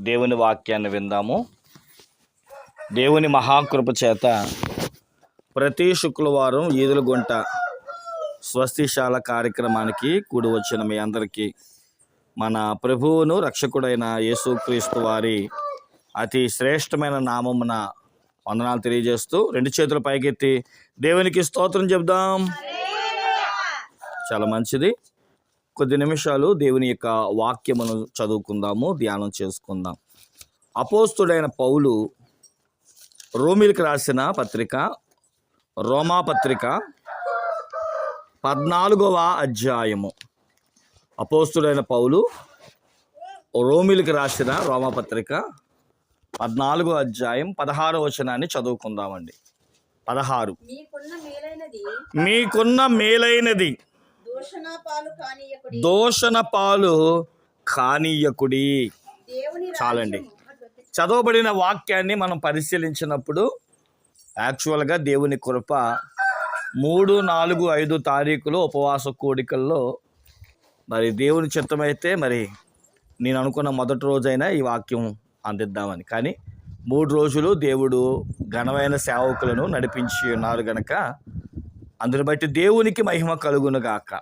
దేవుని వాక్యాన్ని విందాము. దేవుని మహాకృప చేత ప్రతి శుక్రవారం ఈదులగుంట స్వస్తిశాల కార్యక్రమానికి కూడి వచ్చిన మీ అందరికీ మన ప్రభువును రక్షకుడైన యేసుక్రీస్తు వారి అతి శ్రేష్టమైన నామమున వందనాలు తెలియజేస్తూ రెండు చేతులు పైకెత్తి దేవునికి స్తోత్రం చెప్దాం చాలా మంచిది. కొద్ది నిమిషాలు దేవుని యొక్క వాక్యమును చదువుకుందాము ధ్యానం చేసుకుందాం. అపోస్తుడైన పౌలు రోమిలికి రాసిన పత్రిక రోమా పత్రిక పద్నాలుగవ అధ్యాయము. అపోస్తుడైన పౌలు రోమిలికి రాసిన రోమా పత్రిక పద్నాలుగో అధ్యాయం పదహారో వచనాన్ని చదువుకుందామండి. పదహారు. మీకున్న మేలైనది మీకున్న మేలైనది. దూషణ పాలు కానీయకుడి. చాలండి. చదవబడిన వాక్యాన్ని మనం పరిశీలించినప్పుడు యాక్చువల్గా దేవుని కృప మూడు నాలుగు ఐదు తారీఖులు ఉపవాస కోడికల్లో మరి దేవుని చిత్తమైతే మరి నేను అనుకున్న మొదటి రోజైనా ఈ వాక్యం అందిద్దామని. కానీ మూడు రోజులు దేవుడు ఘనమైన సేవకులను నడిపించి ఉన్నారు గనక అందుని బట్టి దేవునికి మహిమ కలుగును గాక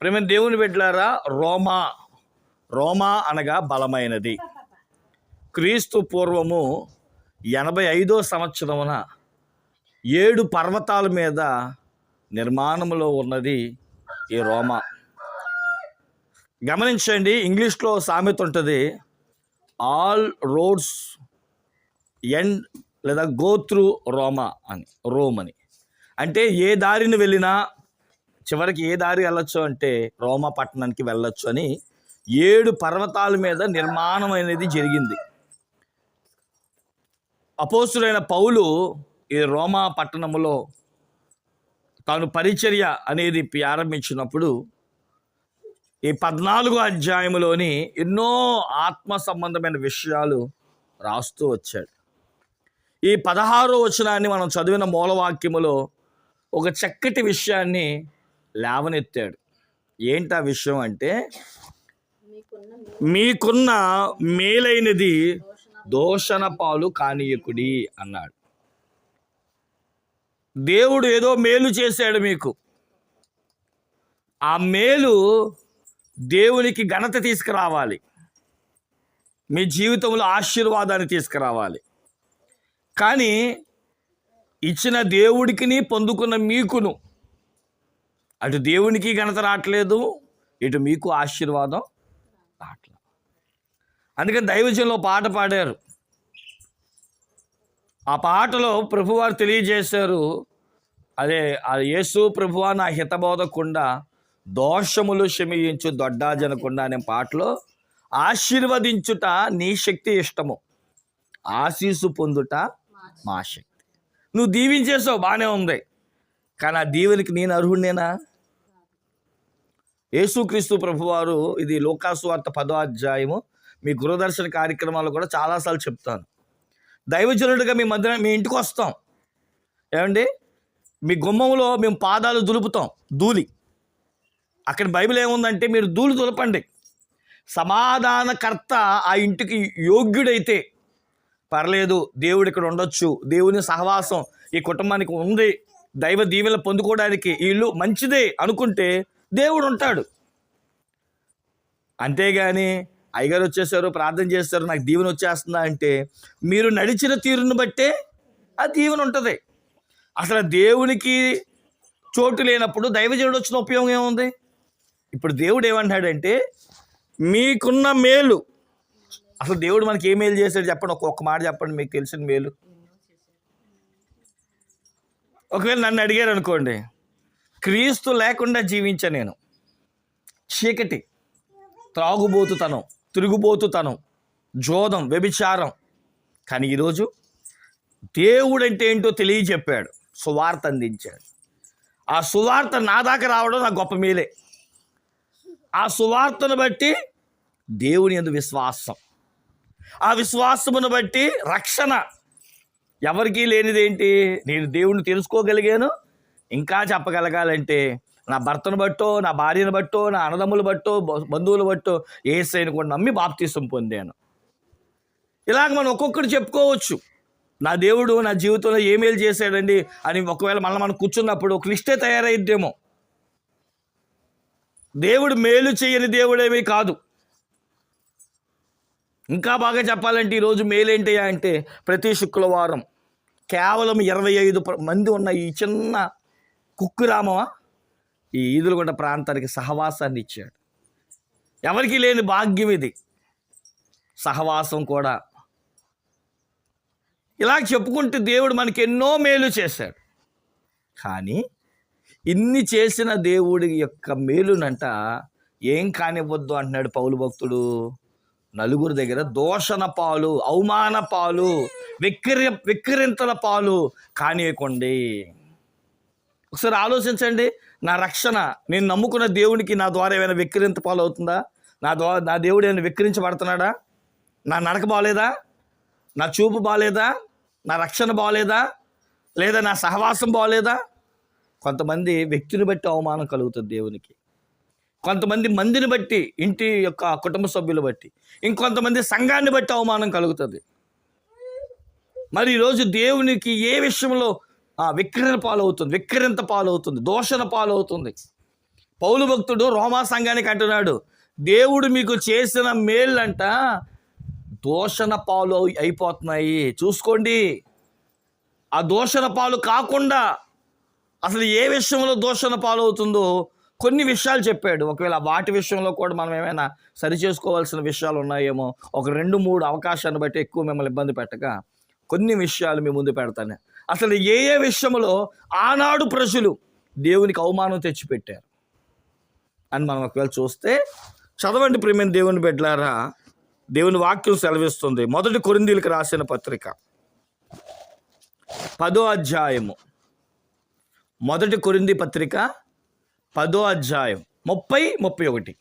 ప్రేమ దేవుని బిడ్డలారా రోమా రోమా అనగా బలమైనది. క్రీస్తు పూర్వము ఎనభై ఐదో సంవత్సరమున ఏడు పర్వతాల మీద నిర్మాణంలో ఉన్నది ఈ రోమా. గమనించండి ఇంగ్లీష్లో సామెత ఉంటుంది ఆల్ రోడ్స్ ఎండ్ లేదా గో త్రూ రోమా అని రోమ్ అని. అంటే ఏ దారిని వెళ్ళినా చివరికి ఏ దారి వెళ్ళొచ్చు అంటే రోమా పట్టణానికి వెళ్ళొచ్చు అని ఏడు పర్వతాల మీద నిర్మాణం అనేది జరిగింది. అపోసుడైన పౌలు ఈ రోమా పట్టణములో తాను పరిచర్య అనేది ప్రారంభించినప్పుడు ఈ పద్నాలుగో అధ్యాయంలోని ఎన్నో ఆత్మ సంబంధమైన విషయాలు రాస్తూ వచ్చాడు. ఈ పదహారో వచనాన్ని మనం చదివిన మూలవాక్యములో ఒక చక్కటి విషయాన్ని లేవనెత్తాడు. ఏంటి ఆ విషయం అంటే మీకున్న మేలైనది దోషణ పాలు కానీయకుడి అన్నాడు. దేవుడు ఏదో మేలు చేశాడు మీకు. ఆ మేలు దేవునికి ఘనత తీసుకురావాలి. మీ జీవితంలో ఆశీర్వాదాన్ని తీసుకురావాలి. కానీ ఇచ్చిన దేవుడికిని పొందుకున్న మీకును. అటు దేవునికి ఘనత రావట్లేదు ఇటు మీకు ఆశీర్వాదం రావట్లేదు. అందుకని దైవజంలో పాట పాడారు. ఆ పాటలో ప్రభువారు తెలియజేశారు అదే ఆ యేసు ప్రభువా నా హితబోధకుండా దోషములు క్షమించు దొడ్డాజనకుండా అనే పాటలో ఆశీర్వదించుట నీ శక్తి ఇష్టము. ఆశీసు పొందుట మా శక్తి. నువ్వు దీవించేసావు బాగానే ఉంది. కానీ ఆ దీవెనికి నేను అర్హుడినేనా? యేసుక్రీస్తు ప్రభువారు ఇది లోకాసువార్త పదో అధ్యాయము. మీ గురుదర్శన కార్యక్రమాలు కూడా చాలాసార్లు చెప్తాను. దైవజనుడిగా మీ మధ్య మీ ఇంటికి వస్తాం. ఏమండి? మీ గుమ్మంలో మేము పాదాలు దులుపుతాం ధూళి. అక్కడ బైబిల్ ఏముందంటే మీరు ధూళి దులపండి. సమాధానకర్త ఆ ఇంటికి యోగ్యుడైతే పర్లేదు దేవుడు ఇక్కడ ఉండొచ్చు. దేవుని సహవాసం ఈ కుటుంబానికి ఉంది. దైవ దీవెనలు పొందుకోవడానికి వీళ్ళు ఇల్లు మంచిదే అనుకుంటే దేవుడు ఉంటాడు. అంతేగాని అయ్యగారు వచ్చేసారు ప్రార్థన చేస్తారు నాకు దీవెన వచ్చేస్తుందా అంటే మీరు నడిచిన తీరును బట్టే ఆ దీవెన ఉంటుంది. అసలు దేవునికి చోటు లేనప్పుడు దైవజనుడు వచ్చిన ఉపయోగం ఏముంది? ఇప్పుడు దేవుడు ఏమంటాడంటే మీకున్న మేలు అసలు దేవుడు మనకి ఏ మేలు చేశాడు చెప్పండి ఒక్కొక్క మాట చెప్పండి మీకు తెలిసిన మేలు. ఒకవేళ నన్ను అడిగారు అనుకోండి క్రీస్తు లేకుండా జీవించా నేను. చీకటి త్రాగుబోతుతనం తిరుగుబోతుతనం జోదం వ్యభిచారం. కానీ ఈరోజు దేవుడు అంటే ఏంటో తెలియజెప్పాడు సువార్త అందించాడు. ఆ సువార్త నా దాకా రావడం నా గొప్ప మేలే. ఆ సువార్తను బట్టి దేవుని ఎందు విశ్వాసం. ఆ విశ్వాసమును బట్టి రక్షణ. ఎవరికీ లేనిదేంటి? నేను దేవుణ్ణి తెలుసుకోగలిగాను. ఇంకా చెప్పగలగాలంటే నా భర్తను బట్టో నా భార్యను బట్టో నా అన్నదమ్ములు బట్టో బంధువులు బట్టో ఏసైని కూడా నమ్మి బాప్తీసం పొందాను. ఇలాగ మనం ఒక్కొక్కటి చెప్పుకోవచ్చు. నా దేవుడు నా జీవితంలో ఏమేలు మేలు చేశాడండి అని ఒకవేళ మళ్ళీ మనం కూర్చున్నప్పుడు ఒక తయారైద్దేమో. దేవుడు మేలు చేయని దేవుడేమీ కాదు. ఇంకా బాగా చెప్పాలంటే ఈరోజు మేలేంటి అంటే ప్రతి శుక్రవారం కేవలం ఇరవై ఐదు మంది ఉన్న ఈ చిన్న కుక్కురామ ఈ ఈదులగొండ ప్రాంతానికి సహవాసాన్ని ఇచ్చాడు. ఎవరికి లేని భాగ్యం ఇది. సహవాసం కూడా. ఇలా చెప్పుకుంటే దేవుడు మనకి ఎన్నో మేలు చేశాడు. కానీ ఇన్ని చేసిన దేవుడి యొక్క మేలునంట ఏం కానివ్వద్దు అంటున్నాడు పౌలు భక్తుడు. నలుగురు దగ్గర దోషణ పాలు అవమాన పాలు విక్రి విక్రింతల పాలు కానియకండి. ఒకసారి ఆలోచించండి నా రక్షణ నేను నమ్ముకున్న దేవునికి నా ద్వారా ఏమైనా విక్రింత పాలు అవుతుందా? నా ద్వారా నా దేవుడు ఏమైనా విక్రించబడుతున్నాడా నా నడక బాగాలేదా నా చూపు బాగాలేదా నా రక్షణ బాగాలేదా లేదా నా సహవాసం బాగాలేదా కొంతమంది వ్యక్తిని బట్టి అవమానం కలుగుతుంది దేవునికి. కొంతమంది మందిని బట్టి ఇంటి యొక్క కుటుంబ సభ్యులు బట్టి ఇంకొంతమంది సంఘాన్ని బట్టి అవమానం కలుగుతుంది. మరి ఈరోజు దేవునికి ఏ విషయంలో ఆ, విక్రణ పాలవుతుంది? విక్రింత పాలవుతుంది. దోషణ పాలవుతుంది. పౌలు భక్తుడు రోమా సంఘానికి అంటున్నాడు దేవుడు మీకు చేసిన మేళ్ళంట దోషణ పాలు అయిపోతున్నాయి. చూసుకోండి. ఆ దోషణ పాలు కాకుండా అసలు ఏ విషయంలో దోషణ పాలవుతుందో కొన్ని విషయాలు చెప్పాడు. ఒకవేళ వాటి విషయంలో కూడా మనం ఏమైనా సరి చేసుకోవాల్సిన విషయాలు ఉన్నాయేమో ఒక రెండు మూడు అవకాశాన్ని బట్టి ఎక్కువ మిమ్మల్ని ఇబ్బంది పెట్టక కొన్ని విషయాలు మీ ముందు పెడతాను. అసలు ఏ ఏ విషయంలో ఆనాడు ప్రజలు దేవునికి అవమానం తెచ్చిపెట్టారు? అని మనం ఒకవేళ చూస్తే చదవండి ప్రేమైన దేవుని బిడ్డలారా దేవుని వాక్యం సెలవిస్తుంది. మొదటి కొరిందీలకు రాసిన పత్రిక పదో అధ్యాయము మొదటి కొరింది పత్రిక పదో అధ్యాయం. ముప్పై ముప్పై ఒకటి.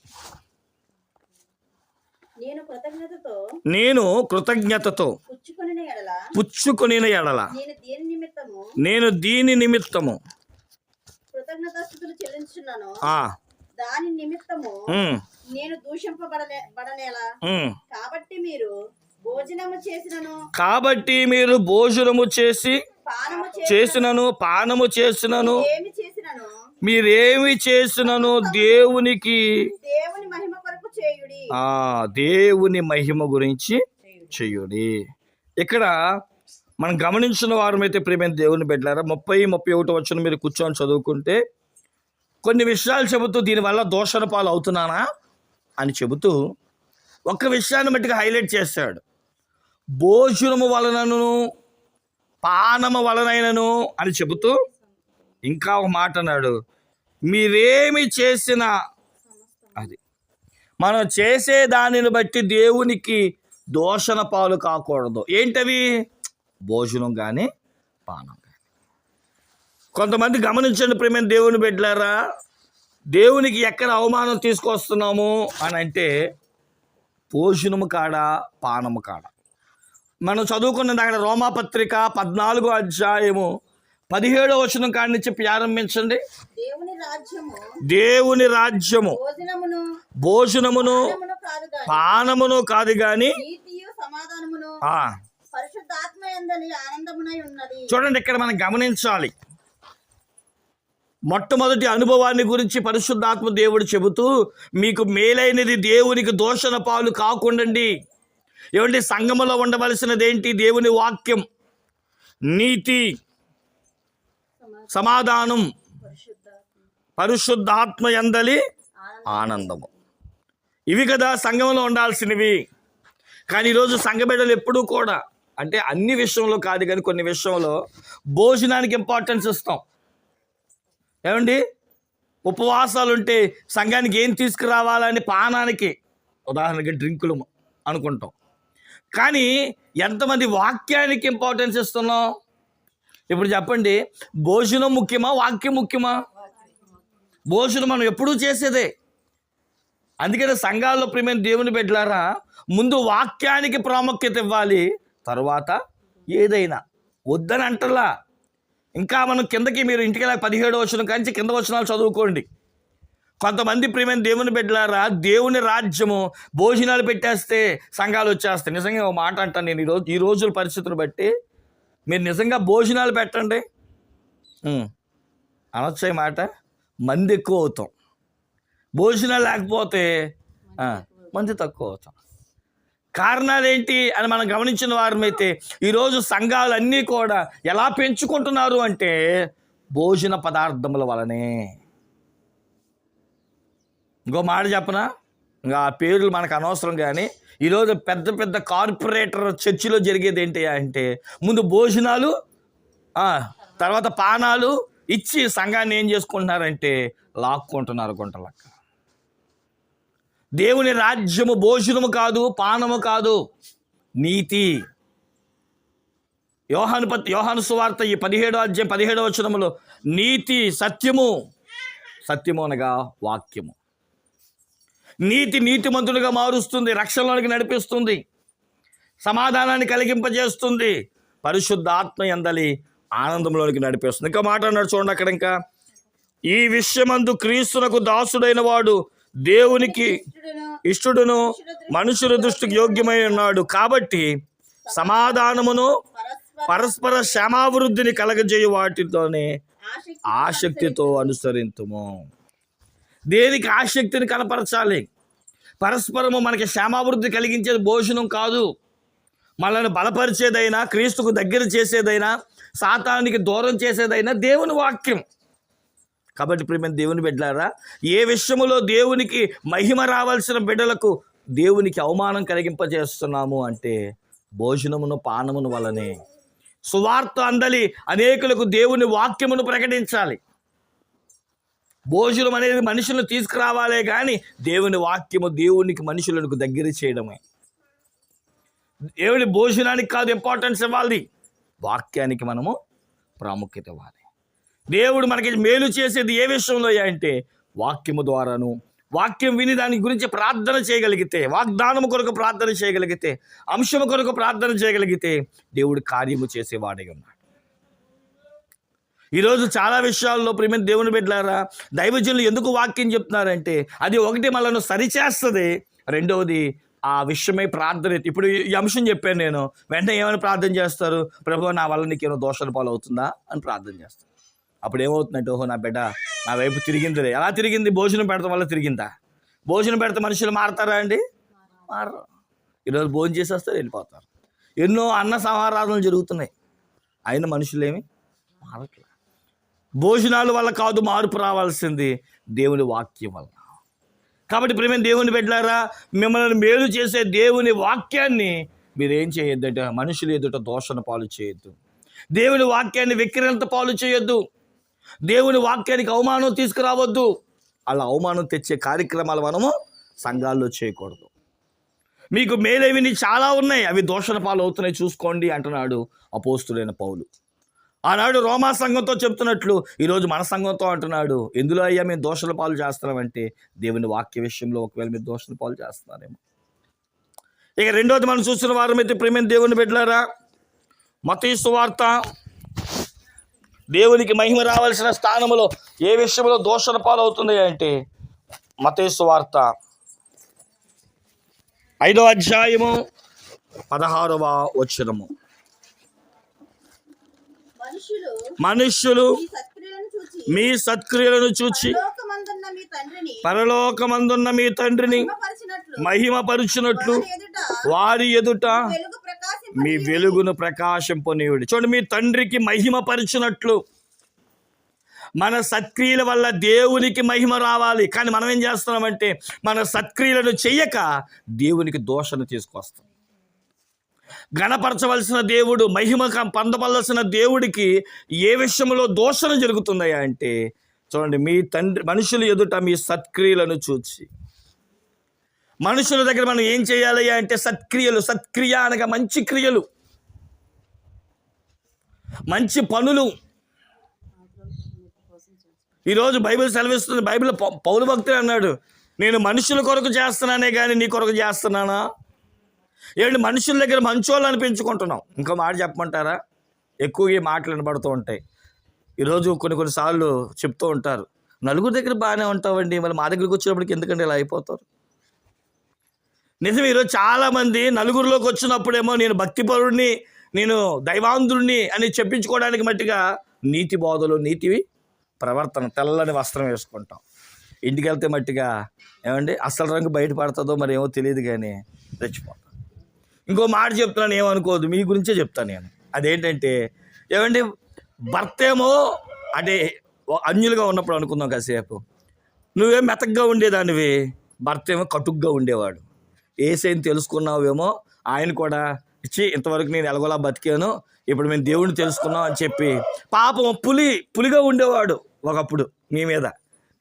నేను కృతజ్ఞతతో పుచ్చుకొనిన ఎడల నేను దేని నిమిత్తము దీని నిమిత్తము నేను. కాబట్టి మీరు భోజనము చేసినను. కాబట్టి మీరు భోజనము చేసి చేసినను. పానము చేసినను. మీరేమి చేసినను దేవునికి? దేవుని మహిమ కొరకు చేయుడి. ఆ దేవుని మహిమ గురించి చెయ్యుడి ఇక్కడ మనం గమనించిన వారమైతే ప్రేమైన దేవుని పెట్టారా ముప్పై ముప్పై ఒకటి వచ్చిన మీరు కూర్చొని చదువుకుంటే కొన్ని విషయాలు చెబుతూ దీనివల్ల దోషణ పాలు అవుతున్నానా అని చెబుతూ ఒక్క విషయాన్ని మట్టుగా హైలైట్ చేశాడు భోజనము వలనను పానము వలనైనను అని చెబుతూ ఇంకా ఒక మాట అన్నాడు మీరేమి చేసినా అది మనం చేసే దానిని బట్టి దేవునికి దోషణ పాలు కాకూడదు. ఏంటవి? భోజనం కానీ పానం కానీ కొంతమంది గమనించండి ప్రేమ దేవుని బిడ్డలారా దేవునికి ఎక్కడ అవమానం తీసుకొస్తున్నాము అని అంటే భోజనము కాడ పానము కాడ? మనం చదువుకున్నది అక్కడ రోమాపత్రిక పద్నాలుగో అధ్యాయము పదిహేడో వచనం కాడి నుంచి ప్రారంభించండి. దేవుని రాజ్యము భోజనమును పానమును కాదు గాని చూడండి ఇక్కడ మనం గమనించాలి. మొట్టమొదటి అనుభవాన్ని గురించి పరిశుద్ధాత్మ దేవుడు చెబుతూ మీకు మేలైనది దేవునికి దోషణ పాలు కాకుండండి. ఏమంటే సంఘములో ఉండవలసినది ఏంటి దేవుని వాక్యం నీతి సమాధానం పరిశుద్ధాత్మ ఎందలి ఆనందము. ఇవి కదా సంఘంలో ఉండాల్సినవి. కానీ ఈరోజు సంఘబిడ్డలు ఎప్పుడూ కూడా అంటే అన్ని విషయంలో కాదు కానీ కొన్ని విషయంలో భోజనానికి ఇంపార్టెన్స్ ఇస్తాం. ఏమండి? ఉపవాసాలు ఉంటే సంఘానికి ఏం తీసుకురావాలని పానానికి ఉదాహరణకి డ్రింకులు అనుకుంటాం. కానీ ఎంతమంది వాక్యానికి ఇంపార్టెన్స్ ఇస్తున్నాం ఇప్పుడు చెప్పండి భోజనం ముఖ్యమా వాక్యం ముఖ్యమా? భోజనం మనం ఎప్పుడూ చేసేదే. అందుకనే సంఘాల్లో ప్రేమైన దేవుని బిడ్డలారా ముందు వాక్యానికి ప్రాముఖ్యత ఇవ్వాలి తర్వాత ఏదైనా. వద్దని అంటలా ఇంకా మనం కిందకి మీరు ఇంటికి పదిహేడు వచ్చిన కంచి కింద వచనాలు చదువుకోండి. కొంతమంది ప్రియమైన దేవుని బిడ్డలారా దేవుని రాజ్యము భోజనాలు పెట్టేస్తే సంఘాలు వచ్చేస్తాయి. నిజంగా ఒక మాట అంటాను నేను ఈరోజు ఈ రోజుల పరిస్థితులు బట్టి. మీరు నిజంగా భోజనాలు పెట్టండి. అనొచ్చే మాట. మంది ఎక్కువ అవుతాం. భోజనాలు లేకపోతే మంది తక్కువ అవుతాం. కారణాలు ఏంటి అని మనం గమనించిన వారమైతే ఈరోజు సంఘాలన్నీ కూడా ఎలా పెంచుకుంటున్నారు అంటే భోజన పదార్థముల వలనే. ఇంకో మాట చెప్పనా? ఇంకా ఆ పేర్లు మనకు అనవసరం కానీ ఈరోజు పెద్ద పెద్ద కార్పొరేటర్ చర్చిలో జరిగేది ఏంటి అంటే ముందు భోజనాలు తర్వాత పానాలు ఇచ్చి సంఘాన్ని ఏం చేసుకుంటున్నారంటే లాక్కుంటున్నారు గుంటలక్క. దేవుని రాజ్యము భోజనము కాదు పానము కాదు నీతి. యోహాను పత్ యోహాను సువార్త ఈ పదిహేడో అధ్యాయం పదిహేడో వచనములో నీతి సత్యము సత్యము అనగా వాక్యము. నీతి నీతిమంతులుగా మారుస్తుంది రక్షణలోనికి నడిపిస్తుంది సమాధానాన్ని కలిగింపజేస్తుంది పరిశుద్ధ ఆత్మ ఎందలి ఆనందంలోనికి నడిపిస్తుంది. ఇంకా మాట అన్నాడు చూడండి అక్కడ ఇంకా. ఈ విషయమందు క్రీస్తునకు దాసుడైన వాడు దేవునికి ఇష్టడును మనుషుల దృష్టికి యోగ్యమై ఉన్నాడు. కాబట్టి సమాధానమును పరస్పర క్షమాభివృద్ధిని కలగజేయు వాటితోనే ఆసక్తితో అనుసరింతుము. దేనికి ఆసక్తిని కనపరచాలి? పరస్పరము మనకి క్షేమాభివృద్ధి కలిగించేది భోజనం కాదు. మనల్ని బలపరిచేదైనా క్రీస్తుకు దగ్గర చేసేదైనా సాతానికి దూరం చేసేదైనా దేవుని వాక్యం. కాబట్టి ప్రేమ దేవుని బిడ్డలారా ఏ విషయములో దేవునికి మహిమ రావాల్సిన బిడ్డలకు దేవునికి అవమానం కలిగింపజేస్తున్నాము అంటే భోజనమును పానమును వలనే. సువార్త అందలి అనేకులకు దేవుని వాక్యమును ప్రకటించాలి. భోజనం అనేది మనుషులను తీసుకురావాలే కానీ దేవుని వాక్యము దేవునికి మనుషులకు దగ్గర చేయడమే. దేవుని భోజనానికి కాదు ఇంపార్టెన్స్ ఇవ్వాలి. వాక్యానికి మనము ప్రాముఖ్యత ఇవ్వాలి. దేవుడు మనకి మేలు చేసేది ఏ విషయంలో అంటే వాక్యము ద్వారాను వాక్యం విని దాని గురించి ప్రార్థన చేయగలిగితే వాగ్దానము కొరకు ప్రార్థన చేయగలిగితే అంశము కొరకు ప్రార్థన చేయగలిగితే దేవుడు కార్యము చేసేవాడే ఉన్నాడు. ఈరోజు చాలా విషయాల్లో ప్రేమ దేవుని బిడ్డారా దైవజనులు ఎందుకు వాక్యం చెప్తున్నారంటే అది ఒకటి మనల్ని సరిచేస్తుంది రెండవది ఆ విషయమై ప్రార్థన. ఇప్పుడు ఈ అంశం చెప్పాను నేను వెంటనే ఏమైనా ప్రార్థన చేస్తారు? ప్రభు నా వల్ల నీకేమో దోషాల పాలు అవుతుందా అని ప్రార్థన చేస్తారు. అప్పుడు ఏమవుతుందంటే ఓహో నా బిడ్డ నా వైపు తిరిగిందిలే. ఎలా తిరిగింది? భోజనం పెడతాం వల్ల తిరిగిందా? భోజనం పెడితే మనుషులు మారతారా అండి? మారరు. ఈరోజు భోజనం చేసేస్తారు వెళ్ళిపోతారు. ఎన్నో అన్న సమారాధనలు జరుగుతున్నాయి. అయిన మనుషులేమి మారట్లేదు భోజనాల వల్ల కాదు మార్పు రావాల్సింది దేవుని వాక్యం వల్ల. కాబట్టి ప్రేమ దేవుని పెట్టారా మిమ్మల్ని మేలు చేసే దేవుని వాక్యాన్ని మీరేం చేయొద్దంటే మనుషులు ఎదుట దోషణ పాలు చేయొద్దు. దేవుని వాక్యాన్ని విక్రయంత పాలు చేయొద్దు. దేవుని వాక్యానికి అవమానం తీసుకురావద్దు. అలా అవమానం తెచ్చే కార్యక్రమాలు మనము సంఘాల్లో చేయకూడదు. మీకు మేలేవిని చాలా ఉన్నాయి అవి దోషణ పాలు అవుతున్నాయి చూసుకోండి అంటున్నాడు అపోస్తులైన పౌలు. ఆనాడు రోమా సంఘంతో చెప్తున్నట్లు ఈరోజు మన సంఘంతో అంటున్నాడు ఎందులో అయ్యా మేము దోషల పాలు చేస్తున్నామంటే దేవుని వాక్య విషయంలో ఒకవేళ మీరు దోషల పాలు చేస్తున్నారేమో. ఇక రెండోది మనం చూస్తున్న వారం అయితే ప్రేమ దేవుని బిడ్డలారా మతీసు వార్త దేవునికి మహిమ రావాల్సిన స్థానంలో ఏ విషయంలో దోషల పాలు అవుతుంది అంటే మతేసు వార్త. ఐదో అధ్యాయము పదహారవ వచ్చినము మనుష్యులు మీ సత్క్రియలను చూచి పరలోకమందున్న మీ తండ్రిని మహిమపరిచినట్లు వారి ఎదుట మీ వెలుగును ప్రకాశింపనీయుడు. చూడండి మీ తండ్రికి మహిమపరిచినట్లు మన సత్క్రియల వల్ల దేవునికి మహిమ రావాలి. కానీ మనం ఏం చేస్తున్నామంటే మన సత్క్రియలను చెయ్యక దేవునికి దోషను తీసుకొస్తాం. గణపరచవలసిన దేవుడు మహిమ పొందవలసిన దేవుడికి ఏ విషయంలో దోషణ జరుగుతున్నాయా అంటే చూడండి మీ తండ్రి మనుషులు ఎదుట మీ సత్క్రియలను చూచి. మనుషుల దగ్గర మనం ఏం చేయాలి అంటే సత్క్రియలు సత్క్రియ అనగా మంచి క్రియలు. మంచి పనులు. ఈరోజు బైబిల్ సెలవిస్తుంది బైబిల్ పౌరు భక్తులు అన్నాడు నేను మనుషుల కొరకు చేస్తున్నానే కానీ నీ కొరకు చేస్తున్నానా? ఏడు మనుషుల దగ్గర మంచోళ్ళు అనిపించుకుంటున్నాం. ఇంకో మాట చెప్పమంటారా? ఎక్కువగా ఈ మాటలు వినబడుతూ ఉంటాయి. ఈరోజు కొన్ని కొన్నిసార్లు చెప్తూ ఉంటారు. నలుగురు దగ్గర బాగానే ఉంటామండి మళ్ళీ మా దగ్గరికి వచ్చినప్పటికి ఎందుకంటే ఇలా అయిపోతారు? నిజం ఈరోజు చాలామంది నలుగురిలోకి వచ్చినప్పుడేమో నేను భక్తిపరుడిని నేను దైవాంధుడిని అని చెప్పించుకోవడానికి మట్టిగా నీతి బోధలు నీతివి ప్రవర్తన తెల్లని వస్త్రం వేసుకుంటాం. ఇంటికి వెళ్తే మట్టిగా ఏమండి అసలు రంగు బయటపడుతుందో మరి ఏమో తెలియదు కానీ రెచ్చిపోతాం. ఇంకో మాట చెప్తున్నాను ఏమనుకోవద్దు. మీ గురించే చెప్తాను నేను. అదేంటంటే ఏమంటే భర్త ఏమో అంటే అన్యులుగా ఉన్నప్పుడు అనుకుందాం కాసేపు. నువ్వేం మెతగ్గా ఉండేదానివి? భర్త ఏమో కటుగ్గా ఉండేవాడు. ఏసైని తెలుసుకున్నావేమో ఆయన కూడా ఇచ్చి ఇంతవరకు నేను ఎలాగోలా బతికాను ఇప్పుడు మేము దేవుడిని తెలుసుకున్నాం అని చెప్పి పాపం పులి పులిగా ఉండేవాడు ఒకప్పుడు మీ మీద.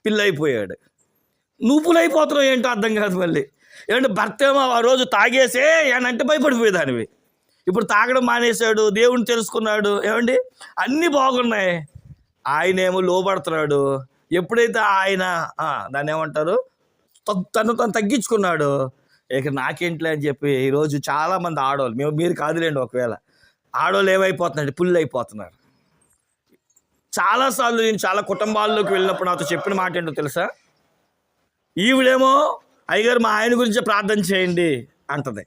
పిల్లైపోయాడు. అయిపోయాడు నువ్వు పులైపోతున్నావు ఏంటో అర్థం కాదు మళ్ళీ. ఏమంటే భర్త ఏమో ఆ రోజు తాగేసే అని అంటే భయపడిపోయేదానివి. ఇప్పుడు తాగడం మానేశాడు దేవుడిని తెలుసుకున్నాడు ఏమండి? అన్నీ బాగున్నాయి. ఆయన ఏమో లోపడుతున్నాడు ఎప్పుడైతే ఆయన దాన్ని ఏమంటారు? తను తను తగ్గించుకున్నాడు. ఇక నాకేంట్లే అని చెప్పి ఈరోజు చాలామంది ఆడవాళ్ళు మేము మీరు కాదులేండి ఒకవేళ. ఆడవాళ్ళు ఏమైపోతున్నాడు పుల్లు అయిపోతున్నారు. చాలాసార్లు నేను చాలా కుటుంబాల్లోకి వెళ్ళినప్పుడు నాతో చెప్పిన మాట ఏంటో తెలుసా? ఈవిడేమో అయ్యగారు మా ఆయన గురించి ప్రార్థన చేయండి అంటది.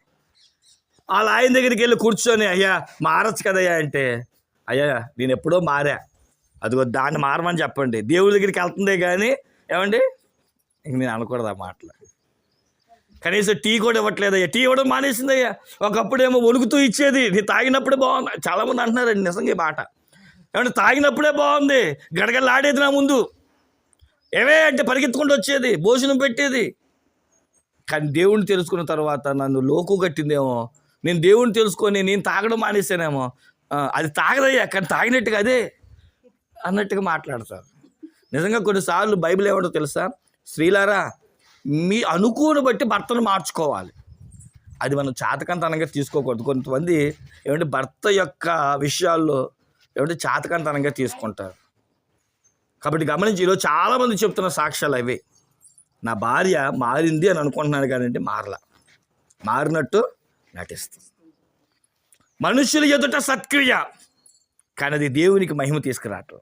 వాళ్ళ ఆయన దగ్గరికి వెళ్ళి కూర్చొని అయ్యా మారచ్చు కదయ్యా అంటే అయ్యా నేను ఎప్పుడో మారా. అదిగో దాన్ని మారమని చెప్పండి. దేవుడి దగ్గరికి వెళ్తుందే కానీ ఏమండి? ఇంక నేను అనకూడదు ఆ మాటలు. కనీసం టీ కూడా ఇవ్వట్లేదయ్యా. టీ ఇవ్వడం మానేసిందయ్యా. ఒకప్పుడేమో ఒలుగుతూ ఇచ్చేది. నేను తాగినప్పుడే బాగుంది. చాలామంది అంటున్నారండి నిజంగా ఈ మాట. ఏమంటే తాగినప్పుడే బాగుంది. గడగడలాడేది నా ముందు. ఏవే అంటే పరిగెత్తుకుంటూ వచ్చేది. భోజనం పెట్టేది. కానీ దేవుణ్ణి తెలుసుకున్న తర్వాత నన్ను లోకు కట్టిందేమో? నేను దేవుణ్ణి తెలుసుకొని నేను తాగడం మానేసానేమో అది తాగదయ్యా కానీ తాగినట్టుగా అదే అన్నట్టుగా మాట్లాడతారు. నిజంగా కొన్నిసార్లు బైబిల్ ఏమంటో తెలుసా? స్త్రీలారా మీ అనుకూల బట్టి భర్తను మార్చుకోవాలి. అది మనం చాతకంతనంగా తీసుకోకూడదు. కొంతమంది ఏమంటే భర్త యొక్క విషయాల్లో ఏమంటే చాతకంతనంగా తీసుకుంటారు. కాబట్టి గమనించి ఈరోజు చాలామంది చెప్తున్న సాక్ష్యాలు అవే. నా భార్య మారింది అని అనుకుంటున్నాను కానీ మారలా. మారినట్టు నటిస్తుంది మనుషుల ఎదుట సత్క్రియ కానీ అది దేవునికి మహిమ తీసుకురావటం.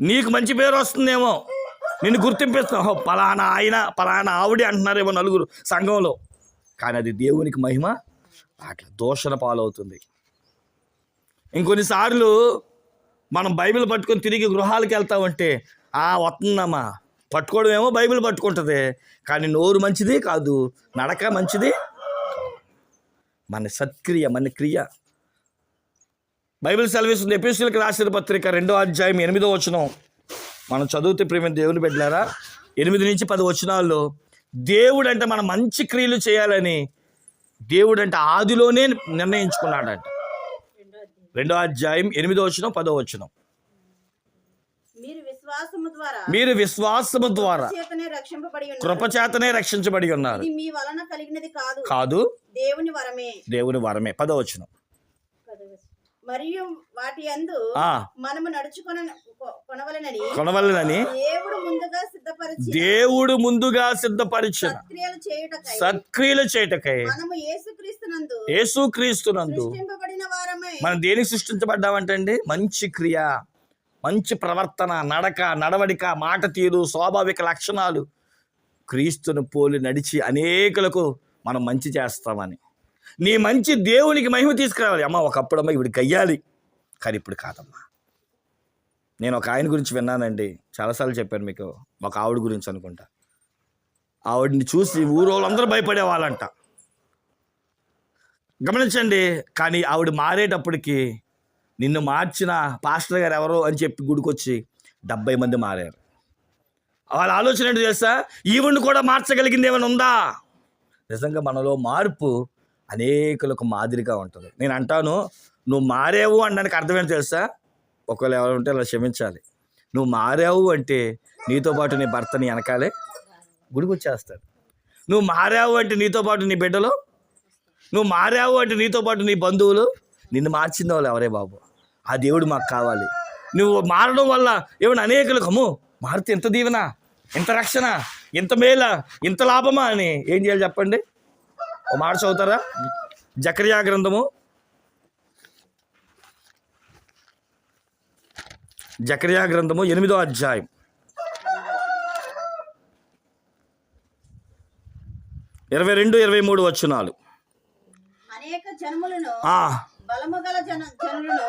నీకు మంచి పేరు వస్తుందేమో నిన్ను గుర్తింపిస్తావు "ఓ, పలానా ఆయన పలానా ఆవిడే అంటున్నారేమో నలుగురు సంఘంలో. కానీ అది దేవునికి మహిమ అట్లా దోషణ పాలవుతుంది. ఇంకొన్నిసార్లు మనం బైబిల్ పట్టుకొని తిరిగి గృహాలకు వెళ్తామంటే ఆ వస్తుందమ్మా పట్టుకోవడం ఏమో బైబిల్ పట్టుకుంటుంది. కానీ నోరు మంచిది కాదు నడక మంచిది మన సత్క్రియ మన క్రియ. బైబిల్ సెలవిస్తుంది ఎపిసులకు రాసిన పత్రిక రెండో అధ్యాయం ఎనిమిదో వచనం. మనం చదివితే ప్రేమ దేవుని పెట్టారా ఎనిమిది నుంచి పది వచనాల్లో దేవుడు అంటే మనం మంచి క్రియలు చేయాలని దేవుడు అంటే ఆదిలోనే నిర్ణయించుకున్నాడంట. రెండో అధ్యాయం ఎనిమిదో వచనం పదో వచనం. మీరు విశ్వాసము ద్వారా కృపచేతనే రక్షించబడి ఉన్నారు. మీ వలన కలిగినది కాదు. కాదు. దేవుని వరమే. దేవుని వరమే. పదో వచనం. మరియు వాటి మనము నడుచుకొన కొనవలనని కొనవలనని దేవుడు ముందుగా సిద్ధపరిచి దేవుడు ముందుగా సిద్ధపరిచిన సత్క్రియలు చేయుటకై మనము యేసుక్రీస్తునందు మనం దేనికి సృష్టించబడ్డామంటండి? మంచి క్రియ. మంచి ప్రవర్తన నడక నడవడిక మాట తీరు స్వాభావిక లక్షణాలు క్రీస్తును పోలి నడిచి అనేకులకు మనం మంచి చేస్తామని. నీ మంచి దేవునికి మహిమ తీసుకురావాలి. అమ్మ ఒకప్పుడమ్మ ఇప్పుడు గయ్యాలి కానీ ఇప్పుడు కాదమ్మా. నేను ఒక ఆయన గురించి విన్నానండి. చాలాసార్లు చెప్పాను మీకు. ఒక ఆవిడ గురించి అనుకుంటా. ఆవిడని చూసి ఊరోళ్ళందరూ భయపడేవాళ్ళంట. గమనించండి. కానీ ఆవిడ మారేటప్పటికి నిన్ను మార్చిన పాస్టర్ గారు ఎవరు అని చెప్పి గుడికొచ్చి డెబ్బై మంది మారారు. వాళ్ళ ఆలోచన ఏంటో తెలుసా? ఈవిడ్ని కూడా మార్చగలిగింది ఏమైనా ఉందా? నిజంగా మనలో మార్పు అనేకులకు మాదిరిగా ఉంటుంది. నేను అంటాను నువ్వు మారావు అనడానికి అర్థం తెలుసా? ఒకవేళ ఎవరు ఉంటే అలా క్షమించాలి. నువ్వు మారావు అంటే నీతో పాటు నీ భర్తని వెనకాలే గుడికొచ్చేస్తాడు. నువ్వు మారావు అంటే నీతో పాటు నీ బిడ్డలు? నువ్వు మారావు అంటే నీతో పాటు నీ బంధువులు? నిన్ను మార్చిన వాళ్ళు ఎవరే బాబు? ఆ దేవుడు మాకు కావాలి. నువ్వు మారడం వల్ల ఏమైనా అనేకులకు అమ్మో మారితే ఎంత దీవెన? ఎంత రక్షణ? ఎంత మేల? ఇంత లాభమా అని ఏం చేయాలి చెప్పండి? ఓ మాట చదువుతారా? జకర్యా గ్రంథము. జకరియా గ్రంథము ఎనిమిదో అధ్యాయం. ఇరవై రెండు ఇరవై మూడు వచ్చునాలు బలము గల జన జనులను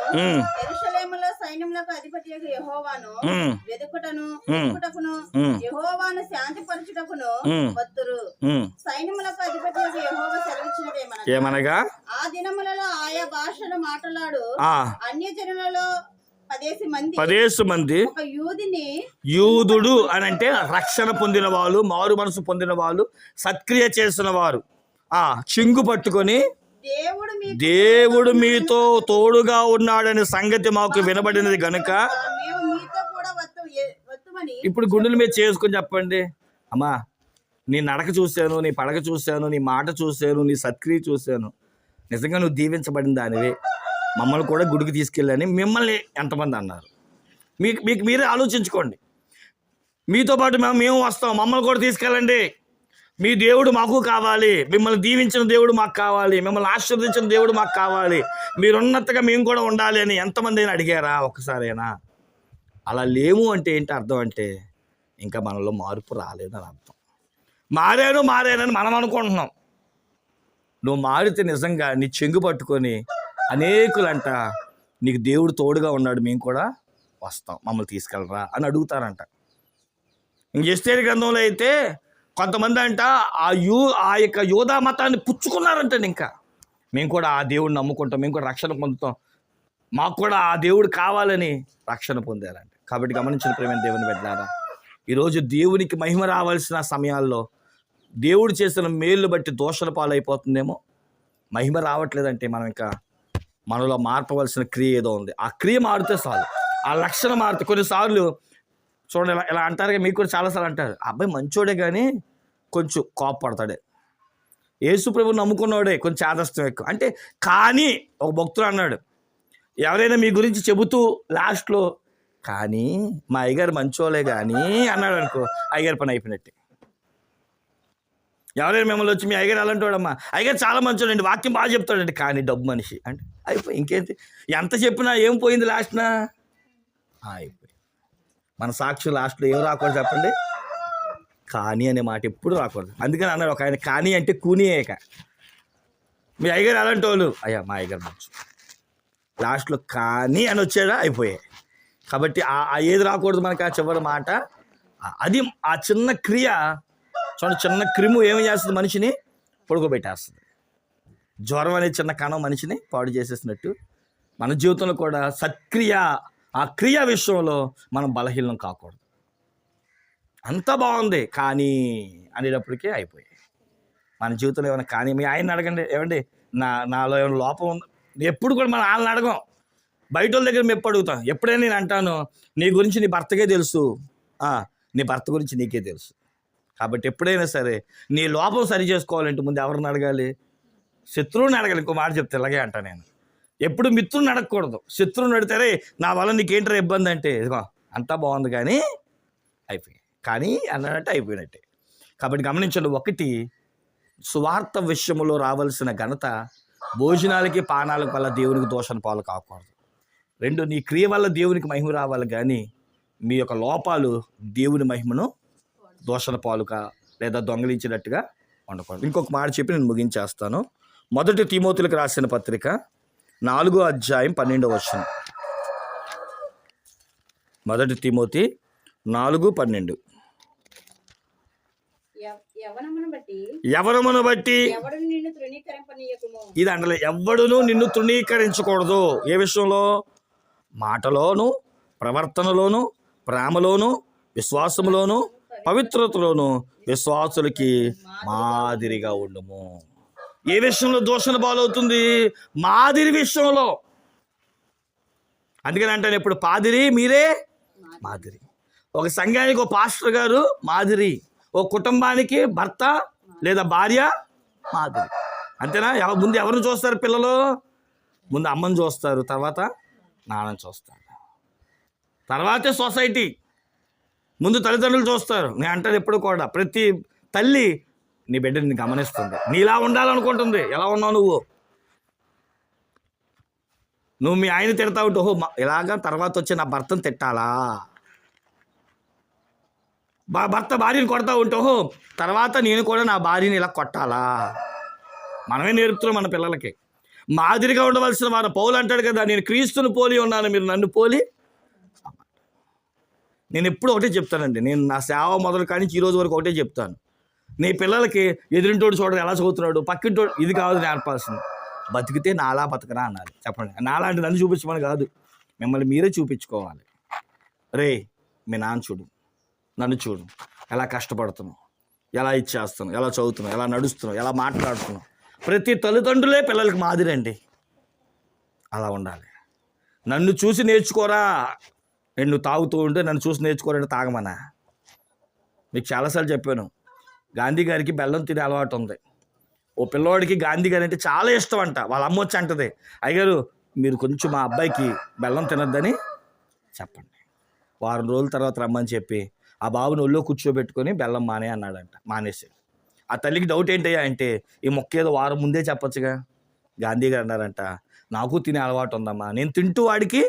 ఎరుషలేములో సైన్యములకు అధిపతి యెహోవాను వెదుకుటను ఉమ్. యెహోవాను శాంతిపరచుటకును ఉమ్. వత్తురు. సైన్యములకు అధిపతి యెహోవా సెలవిచ్చినదేమనగా ఏమనగా? ఆ దినములలో ఆయా భాషను మాట్లాడు. ఆ. అన్య జనులలో పదేసి మంది. యూదుడు అని అంటే రక్షణ పొందిన వాళ్ళు మారు మనసు పొందిన వాళ్ళు సత్క్రియ చేసిన వారు. ఆ చింగు పట్టుకొని దేవుడు మీతో తోడుగా ఉన్నాడనే సంగతి మాకు వినబడినది గనుక ఇప్పుడు గుండెల మీద చేసుకొని చెప్పండి. అమ్మా నీ నడక చూశాను నీ పడక చూశాను నీ మాట చూశాను నీ సత్క్రియ చూశాను. నిజంగా నువ్వు దీవించబడిన దానివే. మమ్మల్ని కూడా గుడికి తీసుకెళ్ళని మిమ్మల్ని ఎంతమంది అన్నారు. మీకు మీకు మీరే ఆలోచించుకోండి. మీతో పాటు మేము మేము వస్తాం. మమ్మల్ని కూడా తీసుకెళ్ళండి. మీ దేవుడు మాకు కావాలి. మిమ్మల్ని దీవించిన దేవుడు మాకు కావాలి. మిమ్మల్ని ఆశీర్వదించిన దేవుడు మాకు కావాలి. మీరున్నట్టుగా మేము కూడా ఉండాలి అని ఎంతమంది అయినా అడిగారా ఒక్కసారైనా? అలా లేము అంటే ఏంటి అర్థం అంటే ఇంకా మనలో మార్పు రాలేదని అర్థం. మారాను మారానని మనం అనుకుంటున్నాం. నువ్వు మారితే నిజంగా నీ చెంగు పట్టుకొని అనేకులంట నీకు దేవుడు తోడుగా ఉన్నాడు మేము కూడా వస్తాం. మమ్మల్ని తీసుకెళ్ళరా అని అడుగుతారంట. ఇంక ఎస్తేరి గ్రంథంలో అయితే కొంతమంది అంట ఆ యూ ఆ యొక్క యోధా మతాన్ని పుచ్చుకున్నారంట ఇంకా. మేము కూడా ఆ దేవుడిని నమ్ముకుంటాం మేము కూడా రక్షణ పొందుతాం. మాకు కూడా ఆ దేవుడు కావాలని రక్షణ పొందారంట. కాబట్టి గమనించిన ప్రేమ దేవుని పెట్టారా ఈరోజు దేవునికి మహిమ రావాల్సిన సమయాల్లో దేవుడు చేసిన మేలు బట్టి దోషల పాలైపోతుందేమో? మహిమ రావట్లేదంటే మనం ఇంకా మనలో మార్పవలసిన క్రియ ఏదో ఉంది. ఆ క్రియ మారితే చాలు. ఆ లక్షణం మారితే కొన్నిసార్లు చూడండి ఇలా ఇలా అంటారు మీకు కూడా చాలాసార్లు అంటారు. "ఆ అబ్బాయి మంచోడే కానీ కొంచెం కోపపడతాడే. యేసు ప్రభు నమ్ముకున్నాడే కొంచెం ఆదర్శం ఎక్కువ. అంటే కానీ ఒక భక్తుడు అన్నాడు ఎవరైనా మీ గురించి చెబుతూ లాస్ట్లో కానీ మా అయ్యగారు మంచోలే కానీ అన్నాడు అనుకో అయ్యగారి పని అయిపోయినట్టే. ఎవరైనా మిమ్మల్ని వచ్చి మీ అయ్యగారు అలాంటివాడమ్మా అయ్యగారు చాలా మంచోడండి వాక్యం బాగా చెప్తాడండి. కానీ డబ్బు మనిషి. అంటే అయిపోయి ఇంకేంటి? ఎంత చెప్పినా ఏం పోయింది లాస్ట్నా? అయిపోయి మన సాక్షి లాస్ట్లో ఏం రాకూడదు చెప్పండి? కానీ అనే మాట ఎప్పుడు రాకూడదు. అందుకని అన్నాడు ఒక ఆయన కానీ అంటే కూనియేక మీ అయ్యగారు అలాంటి వాళ్ళు? అయ్యా మా అయ్యగారు మంచు లాస్ట్లో కానీ అని వచ్చాడా? అయిపోయాయి. కాబట్టి ఆ ఏది రాకూడదు మనకి ఆ చివరి మాట. అది ఆ చిన్న క్రియ చూడండి చిన్న క్రిము ఏమి చేస్తుంది మనిషిని? పొడుకోబెట్టేస్తుంది. జ్వరం అనే చిన్న కణం మనిషిని పాడు చేసేసినట్టు మన జీవితంలో కూడా సత్క్రియ ఆ క్రియ విషయంలో మనం బలహీనం కాకూడదు. అంత బాగుంది కానీ అనేటప్పటికే అయిపోయాయి. మన జీవితంలో ఏమైనా కానీ మీ ఆయన అడగండి ఏమండి? నా నాలో ఏమైనా లోపం ఉంది? ఎప్పుడు కూడా మనం వాళ్ళని అడగం. బయట వాళ్ళ దగ్గర మేము ఎప్పుడు అడుగుతాం ఎప్పుడైనా నేను అంటాను? నీ గురించి నీ భర్తకే తెలుసు. నీ భర్త గురించి నీకే తెలుసు. కాబట్టి ఎప్పుడైనా సరే నీ లోపం సరి చేసుకోవాలంటే ముందు ఎవరిని అడగాలి? శత్రువుని అడగాలి ఇంకో మాట చెప్తే ఇలాగే అంటా నేను. ఎప్పుడు మిత్రుని అడగకూడదు. శత్రువుని అడిగితే నా వల్ల నీకేంటారా ఇబ్బంది? అంటే ఇదిగో అంతా బాగుంది కానీ అయిపోయింది కానీ అన్నట్టు అయిపోయినట్టే. కాబట్టి గమనించండి ఒకటి సువార్త విషయంలో రావాల్సిన ఘనత భోజనాలకి పానాలకు వల్ల దేవునికి దోషణ పాలు కాకూడదు. రెండు నీ క్రియ వల్ల దేవునికి మహిమ రావాలి కానీ మీ యొక్క లోపాలు దేవుని మహిమను దోషణ పాలుగా లేదా దొంగలించినట్టుగా ఉండకూడదు. ఇంకొక మాట చెప్పి నేను ముగించేస్తాను. మొదటి తిమోతులకు రాసిన పత్రిక నాలుగో అధ్యాయం పన్నెండవ వచనం. మొదటి తిమోతి నాలుగు పన్నెండు. ఎవరమును బట్టి ఇది అంటలే ఎవ్వడును నిన్ను తృణీకరించకూడదు ఏ విషయంలో? మాటలోను ప్రవర్తనలోను ప్రేమలోను విశ్వాసములోను పవిత్రతలోను విశ్వాసులకి మాదిరిగా ఉండుము. ఏ విషయంలో దోషణ బాలవుతుంది మాదిరి విషయంలో. అందుకని అంటాను ఇప్పుడు పాదిరి మీరే మాదిరి. ఒక సంఘానికి ఒక పాస్టర్ గారు మాదిరి. ఒక కుటుంబానికి భర్త లేదా భార్య మాదిరి. అంతేనా? ఎవ- ముందు ఎవరిని చూస్తారు పిల్లలు? ముందు అమ్మని చూస్తారు తర్వాత నాన్నని చూస్తారు. తర్వాతే సొసైటీ. ముందు తల్లిదండ్రులు చూస్తారు. నేను అంటాను ఎప్పుడు కూడా ప్రతి తల్లి నీ బిడ్డని గమనిస్తుంది. నీలా ఉండాలనుకుంటుంది. ఎలా ఉన్నావు నువ్వు? నువ్వు మీ ఆయన తిడతా ఓహో ఇలాగా తర్వాత వచ్చి నా భర్తను తిట్టాలా? బా భర్త భార్యని కొడతా ఉంటే ఓహో తర్వాత నేను కూడా నా భార్యని ఇలా కొట్టాలా? మనమే నేర్పుతున్నాం మన పిల్లలకి. మాదిరిగా ఉండవలసిన వారు పౌలు అంటాడు కదా నేను క్రీస్తుని పోలి ఉన్నాను మీరు నన్ను పోలి నేను ఎప్పుడు ఒకటే చెప్తానండి. నేను నా సేవ మొదలు కానీ ఈ రోజు వరకు ఒకటే చెప్తాను. నీ పిల్లలకి ఎదురింటోడు చూడడం ఎలా చదువుతున్నాడు? పక్కింటోడు ఇది కాదు నేర్పాల్సింది. బతికితే నాలా బతకరా అన్నారు చెప్పండి. నాలాంటి నన్ను చూపించమని కాదు. మిమ్మల్ని మీరే చూపించుకోవాలి. రే మీ నాన్న చూడు. నన్ను చూడు. ఎలా కష్టపడుతున్నావు? ఎలా ఇచ్చేస్తున్నావు? ఎలా చదువుతున్నావు? ఎలా నడుస్తున్నావు? ఎలా మాట్లాడుతున్నావు? ప్రతి తల్లిదండ్రులే పిల్లలకి మాదిరండి. అలా ఉండాలి. నన్ను చూసి నేర్చుకోరా. నేను తాగుతూ ఉంటే నన్ను చూసి నేర్చుకోరంటే తాగమనా? మీకు చాలాసార్లు చెప్పాను. గాంధీ గారికి బెల్లం తినే అలవాటు ఉంది. ఓ పిల్లవాడికి గాంధీ గారు అంటే చాలా ఇష్టం అంట వాళ్ళ అమ్మ వచ్చి అంటది అయ్యగారు మీరు కొంచెం మా అబ్బాయికి బెల్లం తినొద్దని చెప్పండి. వారం రోజుల తర్వాత రమ్మని చెప్పి ఆ బాబుని ఒళ్ళో కూర్చోబెట్టుకొని బెల్లం మానే అన్నాడంట మానేసి. ఆ తల్లికి డౌట్ ఏంటయ్యా అంటే ఈ మొక్క ఏదో వారం ముందే చెప్పొచ్చుగా. గాంధీ గారు అన్నారంట నాకు తినే అలవాటు ఉందమ్మా. నేను తింటూ వాడికి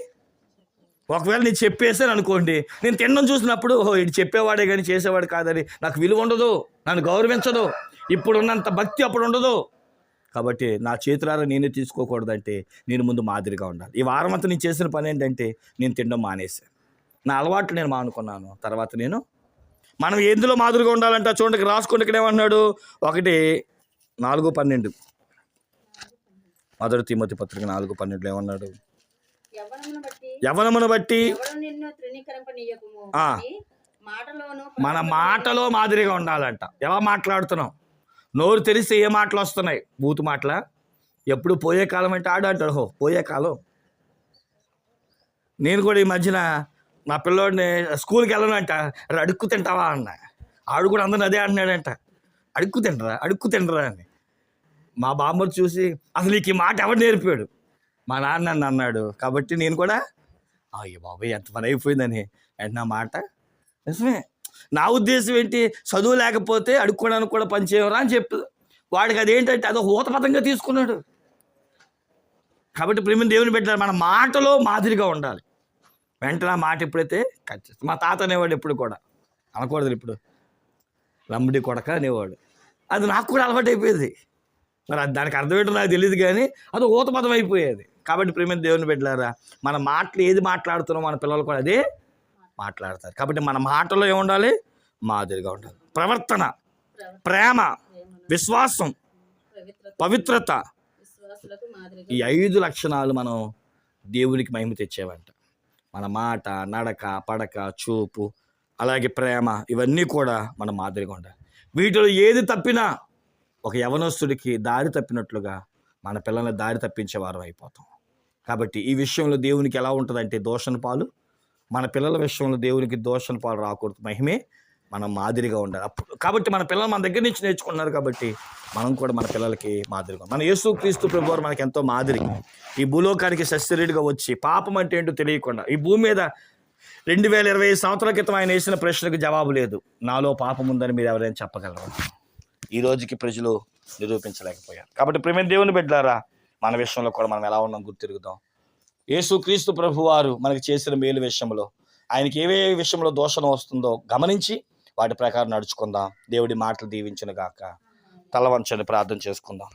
ఒకవేళ నేను చెప్పేసాను అనుకోండి నేను తినడం చూసినప్పుడు ఓహో ఇది చెప్పేవాడే కానీ చేసేవాడు కాదని నాకు విలువ ఉండదు నన్ను గౌరవించదు. ఇప్పుడున్నంత భక్తి అప్పుడు ఉండదు. కాబట్టి నా చేతులారా నేనే తీసుకోకూడదంటే నేను ముందు మాదిరిగా ఉండాలి. ఈ వారం అంతా నేను చేసిన పని ఏంటంటే నేను తినడం మానేశాను. నా అలవాట్లు నేను మానుకున్నాను. తర్వాత నేను మనం ఎందులో మాదిరిగా ఉండాలంటే చూడండి రాసుకుంటే ఇక్కడ ఏమన్నాడు? ఒకటి నాలుగు పన్నెండు. మొదటి తిమ్మతి పత్రిక నాలుగు పన్నెండులో ఏమన్నాడు? యవనమును బట్టి మన మాటలో మాదిరిగా ఉండాలంట. ఎలా మాట్లాడుతున్నాం నోరు తెరిస్తే ఏ మాటలు వస్తున్నాయి? బూతు మాటల? ఎప్పుడు పోయే కాలం అంటే ఆడు అంటాడు హో పోయే కాలం. నేను కూడా ఈ మధ్యన నా పిల్లోడిని స్కూల్కి వెళ్ళనంట "రా, అడుక్కు తింటావా? అన్న. ఆడు కూడా అందరిని అదే అంటున్నాడంట. అడుక్కు తింటరా అడుక్కు తింటరా అని. మా బామ్మరు చూసి అసలు నీకు ఈ మాట ఎవరు నేర్పాడు? మా నాన్న నన్ను అన్నాడు. కాబట్టి నేను కూడా అయ్యో బాబాయ్ ఎంత పని అయిపోయిందని. అంటే నా మాట నిజమే. నా ఉద్దేశం ఏంటి? చదువు లేకపోతే అడుక్కోవడానికి కూడా పని చేయవరా? అని చెప్పు వాడికి అదేంటంటే అదో హూతపథంగా తీసుకున్నాడు. కాబట్టి ప్రేమ దేవుని పెట్టారు మన మాటలో మాదిరిగా ఉండాలి. వెంటనే మాట ఎప్పుడైతే కట్ మా తాత అనేవాడు ఎప్పుడు కూడా. అనకూడదు ఇప్పుడు. లంబడి కొడక అనేవాడు. అది నాకు కూడా అలవాటు అయిపోయేది మరి అది దానికి అర్థం ఏంటో నాకు తెలియదు కానీ అది ఊతపదం అయిపోయేది. కాబట్టి ప్రేమ దేవుని పెట్టారా మన మాటలు ఏది మాట్లాడుతున్నాం మన పిల్లలు కూడా అదే మాట్లాడతారు. కాబట్టి మన మాటలో ఏముండాలి? మాదిరిగా ఉండాలి. ప్రవర్తన ప్రేమ విశ్వాసం పవిత్రత. ఈ ఐదు లక్షణాలు మనం దేవునికి మహిమ తెచ్చేవంట. మన మాట నడక పడక చూపు అలాగే ప్రేమ ఇవన్నీ కూడా మన మాదిరిగా ఉండాలి. వీటిలో ఏది తప్పినా ఒక యవనస్తుడికి దారి తప్పినట్లుగా మన పిల్లల్ని దారి తప్పించే వారం అయిపోతాం. కాబట్టి ఈ విషయంలో దేవునికి ఎలా ఉంటుందంటే దోషణ పాలు. మన పిల్లల విషయంలో దేవునికి దోషణ పాలు రాకూడదు. మహిమే మనం మాదిరిగా ఉండాలి. అప్పుడు కాబట్టి మన పిల్లలు మన దగ్గర నుంచి నేర్చుకున్నారు కాబట్టి మనం కూడా మన పిల్లలకి మాదిరిగా మన యేసు క్రీస్తు ప్రభు మనకి ఎంతో మాదిరి. ఈ భూలోకానికి సస్యరీడిగా వచ్చి పాపం అంటే ఏంటో తెలియకుండా ఈ భూమి మీద రెండు వేల ఇరవై ఐదు సంవత్సరాల క్రితం ఆయన వేసిన ప్రశ్నకు జవాబు లేదు. నాలో పాపం ఉందని మీరు ఎవరైనా చెప్పగలరు? ఈ రోజుకి ప్రజలు నిరూపించలేకపోయారు. కాబట్టి ప్రేమ దేవుని బిడ్డారా మన విషయంలో కూడా మనం ఎలా ఉన్నాం గుర్తిరుగుదాం. యేసు క్రీస్తు ప్రభు వారు మనకి చేసిన మేలు విషయంలో ఆయనకి ఏవే విషయంలో దోషం వస్తుందో గమనించి వాటి ప్రకారం నడుచుకుందాం. దేవుడి మాటలు దీవించిన గాక తలవంచని ప్రార్థన చేసుకుందాం.